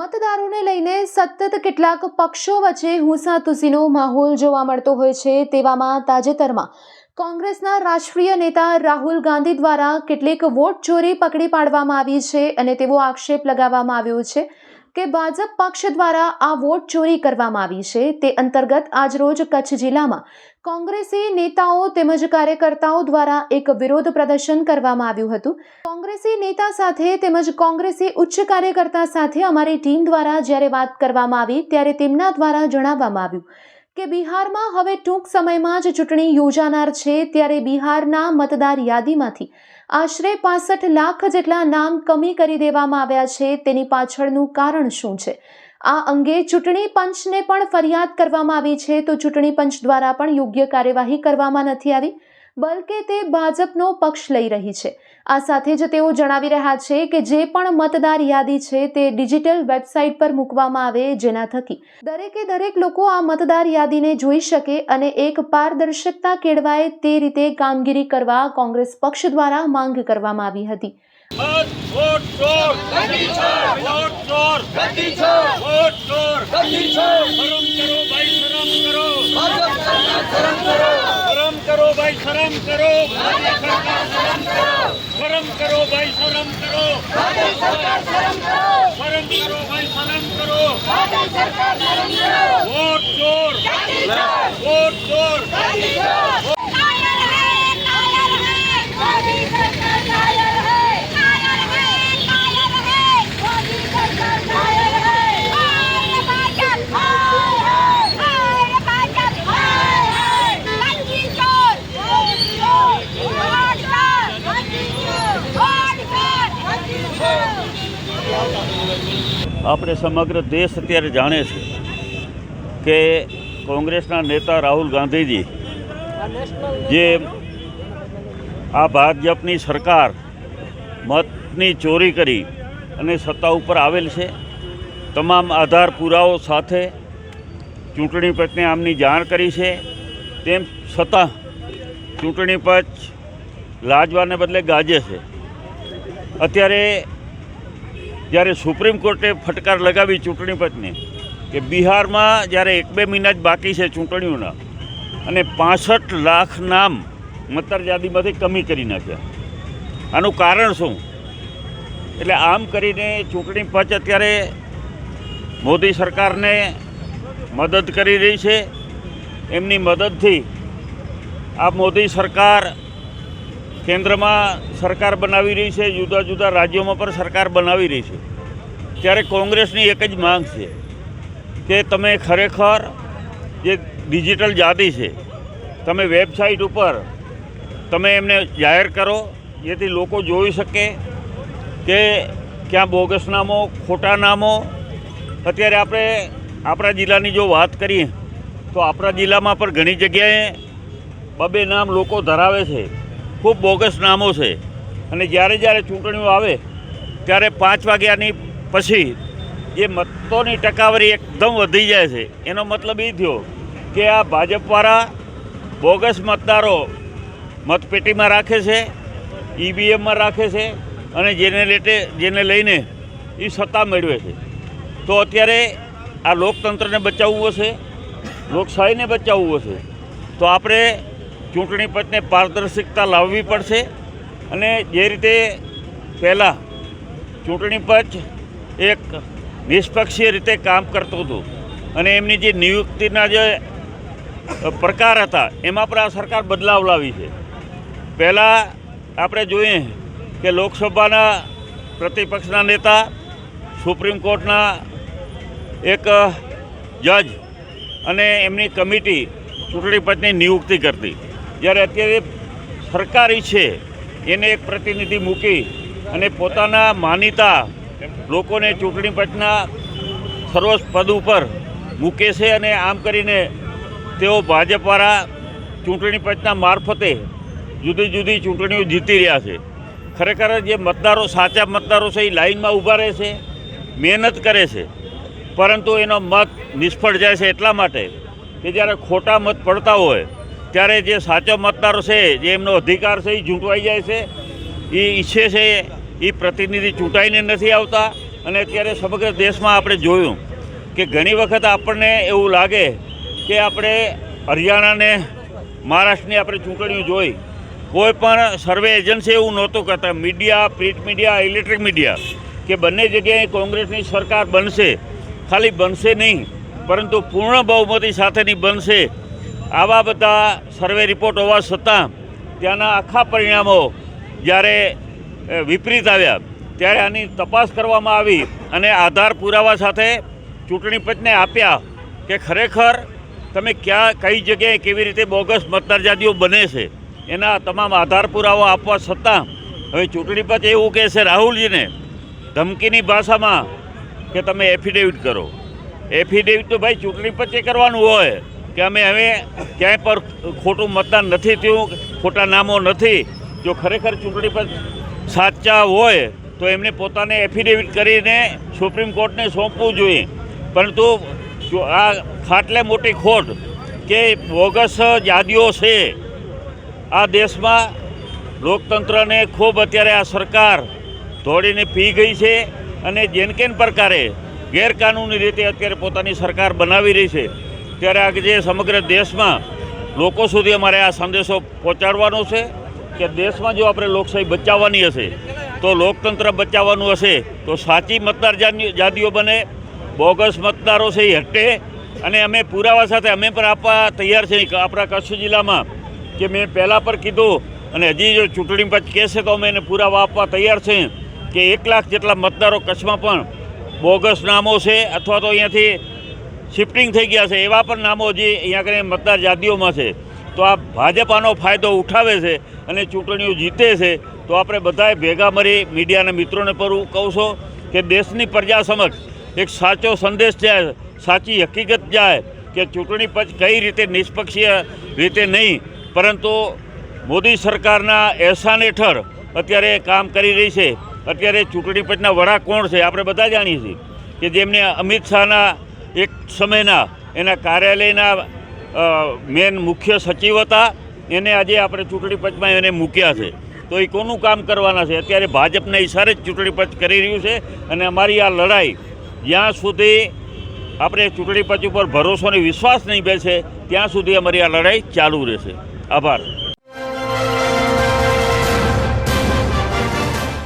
મતદારોને લઈને સતત કેટલાક પક્ષો વચ્ચે હુંસાતુસીનો માહોલ જોવા મળતો હોય છે તેવામાં તાજેતરમાં કોંગ્રેસના રાષ્ટ્રીય નેતા રાહુલ ગાંધી દ્વારા કેટલીક વોટ ચોરી પકડી પાડવામાં આવી છે અને તેવો આક્ષેપ લગાવવામાં આવ્યો છે કે ભાજપ પક્ષ દ્વારા આ વોટ ચોરી કરવામાં આવી છે. તે અંતર્ગત આજરોજ કચ્છ જિલ્લામાં કોંગ્રેસી નેતાઓ તેમજ કાર્યકર્તાઓ દ્વારા એક વિરોધ પ્રદર્શન કરવામાં આવ્યું હતું. કોંગ્રેસી નેતા સાથે તેમજ કોંગ્રેસી ઉચ્ચ કાર્યકર્તા સાથે અમારી ટીમ દ્વારા જ્યારે વાત કરવામાં આવી ત્યારે તેમના દ્વારા જણાવવામાં આવ્યું કે બિહારમાં હવે ટૂંક સમયમાં જ ચૂંટણી યોજાનાર છે ત્યારે બિહારના મતદાર યાદીમાંથી આશરે પાસઠ લાખ જેટલા નામ કમી કરી દેવામાં આવ્યા છે. તેની પાછળનું કારણ શું છે? આ અંગે ચૂંટણી પંચને પણ ફરિયાદ કરવામાં આવી છે. તો ચૂંટણી પંચ દ્વારા પણ યોગ્ય કાર્યવાહી કરવામાં નથી આવી, બલકે તે ભાજપનો પક્ષ લઈ રહી છે. આ સાથે જ તેઓ જણાવી રહ્યા છે કે જે પણ મતદાર યાદી છે તે ડિજિટલ વેબસાઇટ પર મૂકવામાં આવે જેના થકી દરેકે દરેક લોકો આ મતદાર યાદીને જોઈ શકે અને એક પારદર્શકતા કેળવાય તે રીતે કામગીરી કરવા કોંગ્રેસ પક્ષ દ્વારા માંગ કરવામાં આવી હતી. શરમ કરો શરમ કરો. ભાઈ શરમ કરો. શરમ કરો. ભાઈ શરમ કરો. વોટ ચોર. વોટ ચોર. આપણે સમગ્ર દેશ અત્યારે જાણે છે કે કોંગ્રેસના નેતા રાહુલ ગાંધીજી જે આ ભાજપની સરકાર મતની ચોરી કરી અને સત્તા ઉપર આવેલ છે, તમામ આધાર પુરાવો સાથે ચૂંટણી પંચને આમની જાણ કરી છે, તેમ છતાં ચૂંટણી પંચ લાજવાને બદલે ગાજે છે. અત્યારે જ્યારે સુપ્રીમ કોર્ટે ફટકાર લગાવી ચૂંટણી પંચને કે બિહારમાં જ્યારે એક બે મહિના જ બાકી છે ચૂંટણીઓના અને પાસઠ લાખ નામ મતદાર કમી કરી નાખ્યા. આનું કારણ શું? એટલે આમ કરીને ચૂંટણી પંચ અત્યારે મોદી સરકારને મદદ કરી રહી છે. એમની મદદથી આ મોદી સરકાર કેન્દ્રમાં સરકાર બનાવી રહી છે, જુદા જુદા રાજ્યોમાં પણ સરકાર બનાવી રહી છે. ત્યારે કોંગ્રેસની એક જ માંગ છે કે તમે ખરેખર જે ડિજિટલ જાતિ છે, તમે વેબસાઇટ ઉપર તમે એમને જાહેર કરો, જેથી લોકો જોઈ શકે કે ક્યાં બોગસ નામો, ખોટા નામો. અત્યારે આપણે આપણા જિલ્લાની જો વાત કરીએ, તો આપણા જિલ્લામાં પણ ઘણી જગ્યાએ બબે નામ લોકો ધરાવે છે. ખૂબ બોગસ નામો છે. અને જ્યારે જ્યારે ચૂંટણીઓ આવે, ત્યારે પાંચ વાગ્યાની પછી જે મતોની ટકાવારી એકદમ વધી જાય છે. એનો મતલબ એ થયો કે આ ભાજપવાળા બોગસ મતદારો મતપેટીમાં રાખે છે, ઈવીએમમાં રાખે છે, અને જેને લેટે જેને લઈને એ સત્તા મેળવે છે. તો અત્યારે આ લોકતંત્રને બચાવવું હશે, લોકશાહીને બચાવવું હશે. તો આપણે ચૂંટણી પંચને પારદર્શકતા લાવવી પડશે અને જે રીતે પહેલાં ચૂંટણી પંચ એક નિષ્પક્ષીય રીતે કામ કરતું હતું અને એમની જે નિયુક્તિના જે પ્રકાર હતા, એમાં પણ આ સરકાર બદલાવ લાવી છે. પહેલાં આપણે જોઈએ કે લોકસભાના પ્રતિપક્ષના નેતા, સુપ્રીમ કોર્ટના એક જજ અને એમની કમિટી ચૂંટણી પંચની નિયુક્તિ કરતી. જ્યારે અત્યારે સરકારી છે, એને એક પ્રતિનિધિ મૂકી અને પોતાના માનીતા લોકોને ચૂંટણી પંચના સર્વોચ્ચ પદ ઉપર મૂકે છે અને આમ કરીને તેઓ ભાજપવાળા ચૂંટણી પંચના મારફતે જુદી જુદી ચૂંટણીઓ જીતી રહ્યા છે. ખરેખર જે મતદારો, સાચા મતદારો છે, એ લાઈનમાં ઊભા રહે છે, મહેનત કરે છે, પરંતુ એનો મત નિષ્ફળ જાય છે એટલા માટે કે જ્યારે ખોટા મત પડતા હોય ત્યારે જે સાચો મતદાર છે, જે એમનો અધિકાર છે એ ચૂંટવાઈ જાય છે. એ ઈચ્છે છે એ પ્રતિનિધિ ચૂંટાઈને નથી આવતા. અને અત્યારે સમગ્ર દેશમાં આપણે જોયું કે ઘણી વખત આપણને એવું લાગે કે આપણે હરિયાણાને, મહારાષ્ટ્રની આપણે ચૂંટણીઓ જોઈ. કોઈ પણ સર્વે એજન્સી એવું નહોતું કરતા. Media, print media, electric media કે બંને જગ્યાએ કોંગ્રેસની સરકાર બનશે. ખાલી બનશે નહીં, પરંતુ પૂર્ણ બહુમતી સાથેની બનશે. આવા બધા સર્વે રિપોર્ટ હોવા છતાં ત્યાંના આખા પરિણામો જ્યારે વિપરીત આવ્યા, ત્યારે આની તપાસ કરવામાં આવી અને આધાર પુરાવા સાથે ચૂંટણી પંચને આપ્યા કે ખરેખર તમે ક્યાં, કઈ જગ્યાએ કેવી રીતે બોગસ મતદાર બને છે, એના તમામ આધાર પુરાવા આપવા છતાં હવે ચૂંટણી પંચ એવું કહે છે, રાહુલજીને ધમકીની ભાષામાં કે તમે એફિડેવિટ કરો. એફિડેવિટ તો ભાઈ ચૂંટણી પંચે કરવાનું હોય. કે અમે હવે ક્યાંય પર ખોટું મતદાન નથી થયું, ખોટા નામો નથી. જો ખરેખર ચૂંટણી પર સાચા હોય, તો એમને પોતાને એફિડેવિટ કરીને સુપ્રીમ કોર્ટને સોંપવું જોઈએ. પરંતુ જો આ ખાટલે મોટી ખોટ કે બોગસ યાદીઓ છે, આ દેશમાં લોકતંત્રને ખૂબ અત્યારે આ સરકાર દોડીને પી ગઈ છે અને જેન કેન પ્રકારે ગેરકાનૂની રીતે અત્યારે પોતાની સરકાર બનાવી રહી છે. ત્યારે આજે સમગ્ર દેશમાં લોકો સુધી અમારે આ સંદેશો પહોંચાડવાનો છે કે દેશમાં જો આપણે લોકશાહી બચાવવાની હશે, તો લોકતંત્ર બચાવવાનું હશે, તો સાચી મતદાર યાદીઓ બને, બોગસ મતદારો છે એ હટે અને અમે પુરાવા સાથે અમે પણ આપવા તૈયાર છીએ આપણા કચ્છ જિલ્લામાં કે મેં પહેલાં પર કીધું અને હજી જો ચૂંટણી પંચ કહેશે તો અમે એને પુરાવા આપવા તૈયાર છીએ કે એક લાખ જેટલા મતદારો કચ્છમાં પણ બોગસ નામો છે અથવા તો અહીંયાથી શિફ્ટિંગ થઈ ગયા છે, એવા પણ નામો જે અહીંયા આગળ મતદાર યાદીઓમાં છે. તો આ ભાજપાનો ફાયદો ઉઠાવે છે અને ચૂંટણીઓ જીતે છે, તો આપણે બધાએ ભેગા મળી મીડિયાના મિત્રોને પર હું કહું છું કે દેશની પ્રજા સમક્ષ એક સાચો સંદેશ જાય, સાચી હકીકત જાય કે ચૂંટણી પંચ કઈ રીતે નિષ્પક્ષીય રીતે નહીં, પરંતુ મોદી સરકારના એહસાન હેઠળ અત્યારે કામ કરી રહી છે. અત્યારે ચૂંટણી પંચના વડા કોણ છે, આપણે બધા જાણીએ છીએ કે જેમને અમિત શાહના એક સમયના એના કાર્યાલયના મેન મુખ્ય સચિવ હતા. એને આજે આપણે ચૂંટણી પંચમાં એને મૂક્યા છે. તો એ કોનું કામ કરવાના છે? અત્યારે ભાજપના ઈશારે જ ચૂંટણી પંચ કરી રહ્યું છે અને અમારી આ લડાઈ જ્યાં સુધી આપણે ચૂંટણી પંચ ઉપર ભરોસો અને વિશ્વાસ નહીં બેસે, ત્યાં સુધી અમારી આ લડાઈ ચાલુ રહેશે. આભાર.